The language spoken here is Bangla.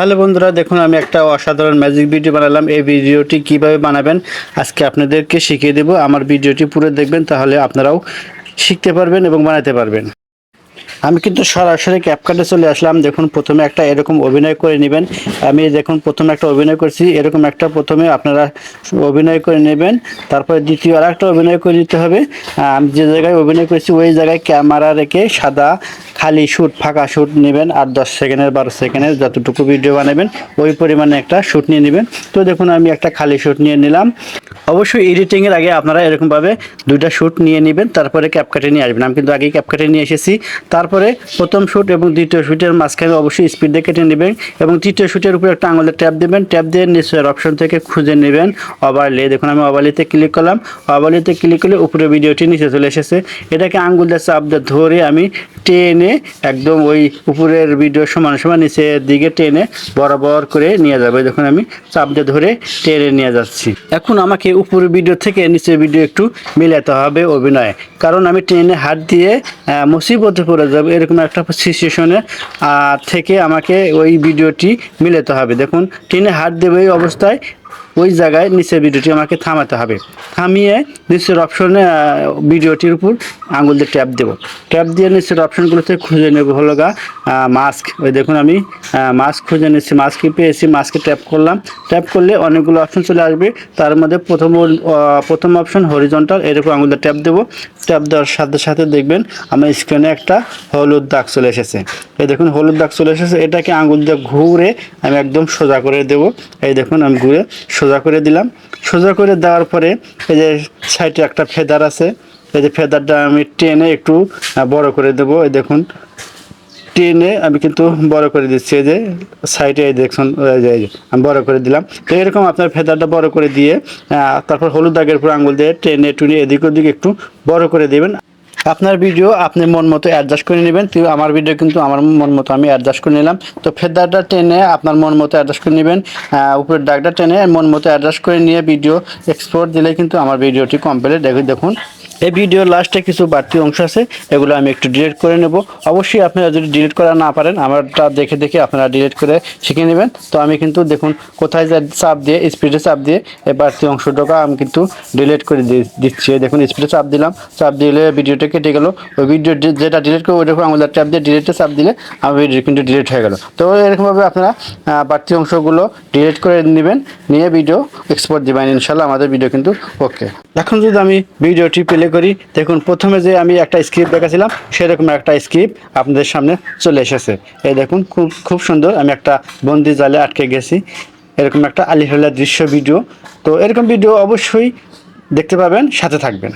হ্যালো বন্ধুরা দেখুন, আমি একটা অসাধারণ ম্যাজিক ভিডিও বানালাম। এই ভিডিওটি কীভাবে বানাবেন, আজকে আপনাদেরকে শিখিয়ে দেব। আমার ভিডিওটি পুরো দেখবেন, তাহলে আপনারাও শিখতে পারবেন এবং বানাতে পারবেন। আমি কিন্তু সরাসরি ক্যাপকাটে চলে আসলাম। দেখুন, প্রথমে একটা এরকম অভিনয় করে নেবেন। আমি দেখুন, প্রথমে একটা অভিনয় করছি। এরকম একটা প্রথমে আপনারা অভিনয় করে নেবেন। তারপরে দ্বিতীয় আর একটা অভিনয় করে নিতে হবে। আমি যে জায়গায় অভিনয় করেছি, ওই জায়গায় ক্যামেরা রেখে সাদা খালি শ্যুট ফাঁকা শ্যুট নেবেন আর দশ সেকেন্ডের, বারো সেকেন্ডের যতটুকু ভিডিও বানাবেন, ওই পরিমাণে একটা শ্যুট নিয়ে নেবেন। তো দেখুন, আমি একটা খালি শ্যুট নিয়ে নিলাম। অবশ্যই এডিটিংয়ের আগে আপনারা এরকমভাবে দুইটা শ্যুট নিয়ে নেবেন, তারপরে ক্যাপকাটে নিয়ে আসবেন। আমি কিন্তু আগেই ক্যাপকাটে নিয়ে এসেছি। তারপরে প্রথম শ্যুট এবং দ্বিতীয় শ্যুটের মাঝখানে অবশ্যই স্পিড কেটে নেবেন এবং তৃতীয় শ্যুটের উপরে একটা আঙুলের ট্যাপ দেবেন। ট্যাপ দিয়ে নিচের অপশন থেকে খুঁজে নেবেন ওভারলে দেখুন, আমি ওভারলিতে ক্লিক করলাম। ওভারলিতে ক্লিক করলে উপরে ভিডিওটি নিচে চলে এসেছে। এটাকে আঙ্গুল দিয়ে চাপ ধরে আমি টেনে একদম ওই উপরের ভিডিও সমান সমান নিচের দিকে টেনে বরাবর করে নিয়ে যাবে। দেখুন আমি চাপ দিয়ে ধরে টেনে নিয়ে যাচ্ছি। এখন আমাকে উপরের ভিডিও থেকে নিচের ভিডিও একটু মিলাতে হবে অভিনয়। কারণ আমি ট্রেনে হাত দিয়ে মুসিবতে পড়ে যাবে এরকম একটা সিচুয়েশনে থেকে আমাকে ওই ভিডিওটি মিলাতে হবে। দেখুন ট্রেনে হাত দেবে এই অবস্থায় ওই জায়গায় নিচে ভিডিওটি আমাকে থামাতে হবে। থামিয়ে নিচের অপশনে ভিডিওটির উপর আঙুল দিয়ে ট্যাপ দেবো। ট্যাপ দিয়ে নিচের অপশনগুলোতে খুঁজে নেব হলো গা মাস্ক ওই দেখুন আমি মাস্ক খুঁজে নিচ্ছি মাস্কে পেয়েছি মাস্কে ট্যাপ করলাম। ট্যাপ করলে অনেকগুলো অপশন চলে আসবে। তার মধ্যে প্রথম প্রথম অপশন হরিজন্টাল এরকম আঙুল দিয়ে ট্যাপ দেবো। ট্যাপ দেওয়ার সাথে সাথে দেখবেন আমার স্ক্রিনে একটা হলুদ দাগ চলে এসেছে। এই দেখুন, হলুদ দাগ চলে এসেছে। এটাকে আঙুল দিয়ে ঘুরে আমি একদম সোজা করে দেবো। এই দেখুন, আমি ঘুরে সোজা করে দিলাম। সোজা করে দেওয়ার পরে এই যে সাইডে একটা ফেদার আছে। এই যে ফেদারটা আমি টেনে একটু বড় করে দেবো। এই দেখুন টেনে আমি কিন্তু বড় করে দিচ্ছি, এই যে সাইডে এই দেখুন আমি বড় করে দিলাম। তো এরকম আপনার ফেদারটা বড় করে দিয়ে তারপর হলুদ দাগের উপর আঙুল দিয়ে টেনে টুনে এদিক ওদিক একটু বড় করে দেবেন। আপনার ভিডিও আপনি মন মতো অ্যাডজাস্ট করে নেবেন তো আমার ভিডিও কিন্তু আমার মন মতো আমি অ্যাডজাস্ট করে নিলাম। তো ফেদারটা টেনে আপনার মন মতো অ্যাডজাস্ট করে নেবেন উপরের দাগটা টেনে মন মতো অ্যাডজাস্ট করে নিয়ে ভিডিও এক্সপোর্ট দিলে কিন্তু আমার ভিডিওটি কমপ্লিট দেখুন। এই ভিডিওর লাস্টে কিছু বাড়তি অংশ আছে, এগুলো আমি একটু ডিলিট করে নেব। অবশ্যই আপনারা যদি ডিলিট করা না পারেন, আমারটা দেখে দেখে আপনারা ডিলিট করে শিখে নেবেন। তো আমি কিন্তু দেখুন কোথায় যা চাপ দিয়ে স্পিডে চাপ দিয়ে এই বাড়তি অংশটাকে আমি কিন্তু ডিলিট করে দিচ্ছি। দেখুন স্পিডে চাপ দিলাম। চাপ দিলে ভিডিওটা কেটে গেল। ওই ভিডিও যেটা ডিলিট করে ওইটা আঙুলের চাপ দিয়ে ডিলিটে চাপ দিলে আমার ভিডিও কিন্তু ডিলিট হয়ে গেল। তো এরকমভাবে আপনারা বাড়তি অংশগুলো ডিলিট করে নেবেন। নিয়ে ভিডিও এক্সপোর্ট দিবেন। ইনশাল্লাহ আমাদের ভিডিও কিন্তু ওকে এখন যদি আমি ভিডিওটি প্লে করি। দেখুন, প্রথমে যে আমি একটা স্ক্রিপ্ট দেখাছিলাম, সেরকম একটা স্ক্রিপ্ট আপনাদের সামনে চলে এসেছে। এই দেখুন, খুব খুব সুন্দর, আমি একটা বন্দি জালে আটকে গেছি। এরকম একটা আলিহল্লা দৃশ্য ভিডিও তো এরকম ভিডিও অবশ্যই দেখতে পাবেন, সাথে থাকবেন।